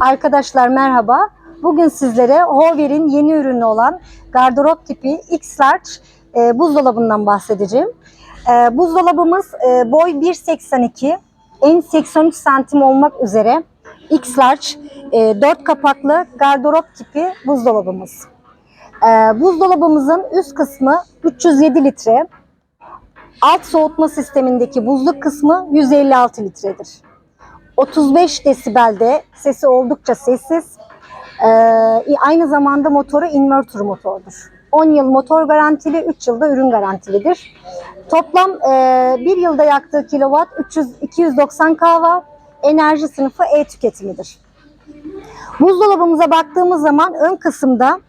Arkadaşlar merhaba. Bugün sizlere Hover'in yeni ürünü olan gardırop tipi X-Large e, buzdolabından bahsedeceğim. E, buzdolabımız e, boy 1.82, en 83 santim olmak üzere X-Large e, 4 kapaklı gardırop tipi buzdolabımız. E, buzdolabımızın üst kısmı 307 litre, alt soğutma sistemindeki buzluk kısmı 156 litredir. 35 desibelde sesi oldukça sessiz. Ee, aynı zamanda motoru inverter motordur. 10 yıl motor garantili, 3 yılda ürün garantilidir. Toplam e, 1 yılda yaktığı kilowatt 300 290 kW enerji sınıfı E tüketimidir. Buzdolabımıza baktığımız zaman ön kısımda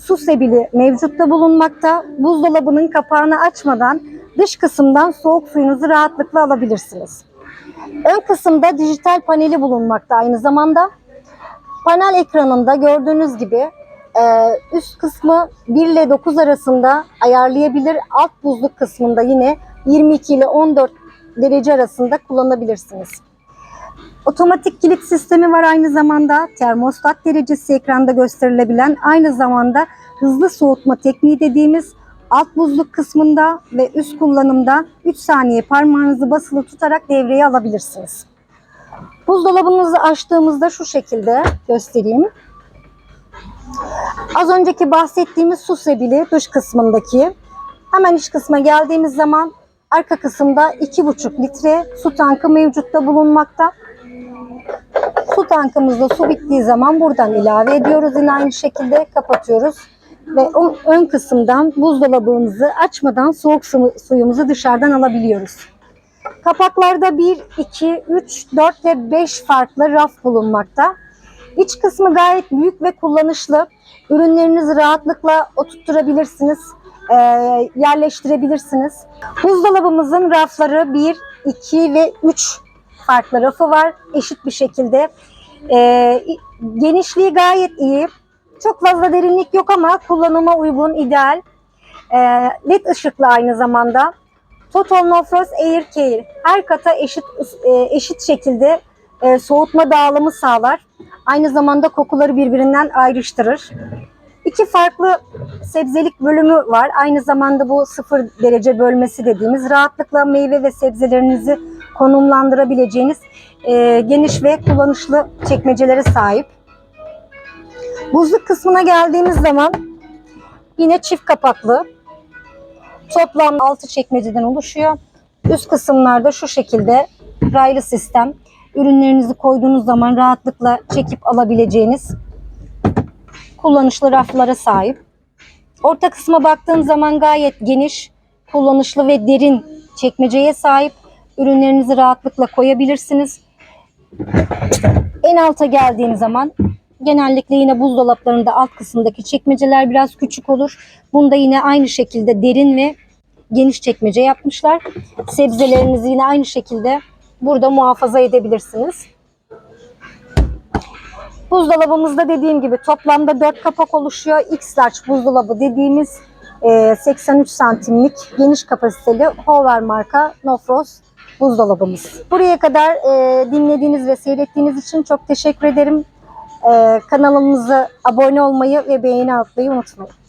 su sebili mevcutta bulunmakta. Buzdolabının kapağını açmadan dış kısımdan soğuk suyunuzu rahatlıkla alabilirsiniz. Ön kısımda dijital paneli bulunmakta aynı zamanda. Panel ekranında gördüğünüz gibi e, üst kısmı 1 ile 9 arasında ayarlayabilir. Alt buzluk kısmında yine 22 ile 14 derece arasında kullanabilirsiniz. Otomatik kilit sistemi var aynı zamanda. Termostat derecesi ekranda gösterilebilen aynı zamanda hızlı soğutma tekniği dediğimiz alt buzluk kısmında ve üst kullanımda 3 saniye parmağınızı basılı tutarak devreye alabilirsiniz. Buzdolabınızı açtığımızda şu şekilde göstereyim. Az önceki bahsettiğimiz su sebili dış kısmındaki hemen iç kısma geldiğimiz zaman arka kısımda 2,5 litre su tankı mevcutta bulunmakta. Su tankımızda su bittiği zaman buradan ilave ediyoruz. Yine aynı şekilde kapatıyoruz ve o ön kısımdan buzdolabımızı açmadan soğuk su, suyumuzu dışarıdan alabiliyoruz. Kapaklarda 1, 2, 3, 4 ve 5 farklı raf bulunmakta. İç kısmı gayet büyük ve kullanışlı. Ürünlerinizi rahatlıkla oturtturabilirsiniz, e, yerleştirebilirsiniz. Buzdolabımızın rafları 1, 2 ve 3 farklı rafı var eşit bir şekilde. E, genişliği gayet iyi. Çok fazla derinlik yok ama kullanıma uygun, ideal. E, LED ışıklı aynı zamanda. Total No Frost Air Care her kata eşit e, eşit şekilde e, soğutma dağılımı sağlar. Aynı zamanda kokuları birbirinden ayrıştırır. İki farklı sebzelik bölümü var. Aynı zamanda bu sıfır derece bölmesi dediğimiz rahatlıkla meyve ve sebzelerinizi konumlandırabileceğiniz e, geniş ve kullanışlı çekmecelere sahip. Buzluk kısmına geldiğimiz zaman yine çift kapaklı. Toplam 6 çekmeceden oluşuyor. Üst kısımlarda şu şekilde raylı sistem. Ürünlerinizi koyduğunuz zaman rahatlıkla çekip alabileceğiniz kullanışlı raflara sahip. Orta kısma baktığım zaman gayet geniş, kullanışlı ve derin çekmeceye sahip. Ürünlerinizi rahatlıkla koyabilirsiniz. En alta geldiğim zaman genellikle yine buzdolaplarında alt kısımdaki çekmeceler biraz küçük olur. Bunda yine aynı şekilde derin ve geniş çekmece yapmışlar. Sebzelerinizi yine aynı şekilde burada muhafaza edebilirsiniz. Buzdolabımızda dediğim gibi toplamda 4 kapak oluşuyor. X-Large buzdolabı dediğimiz e, 83 santimlik geniş kapasiteli Hover marka No Frost buzdolabımız. Buraya kadar e, dinlediğiniz ve seyrettiğiniz için çok teşekkür ederim. E, kanalımıza abone olmayı ve beğeni atmayı unutmayın.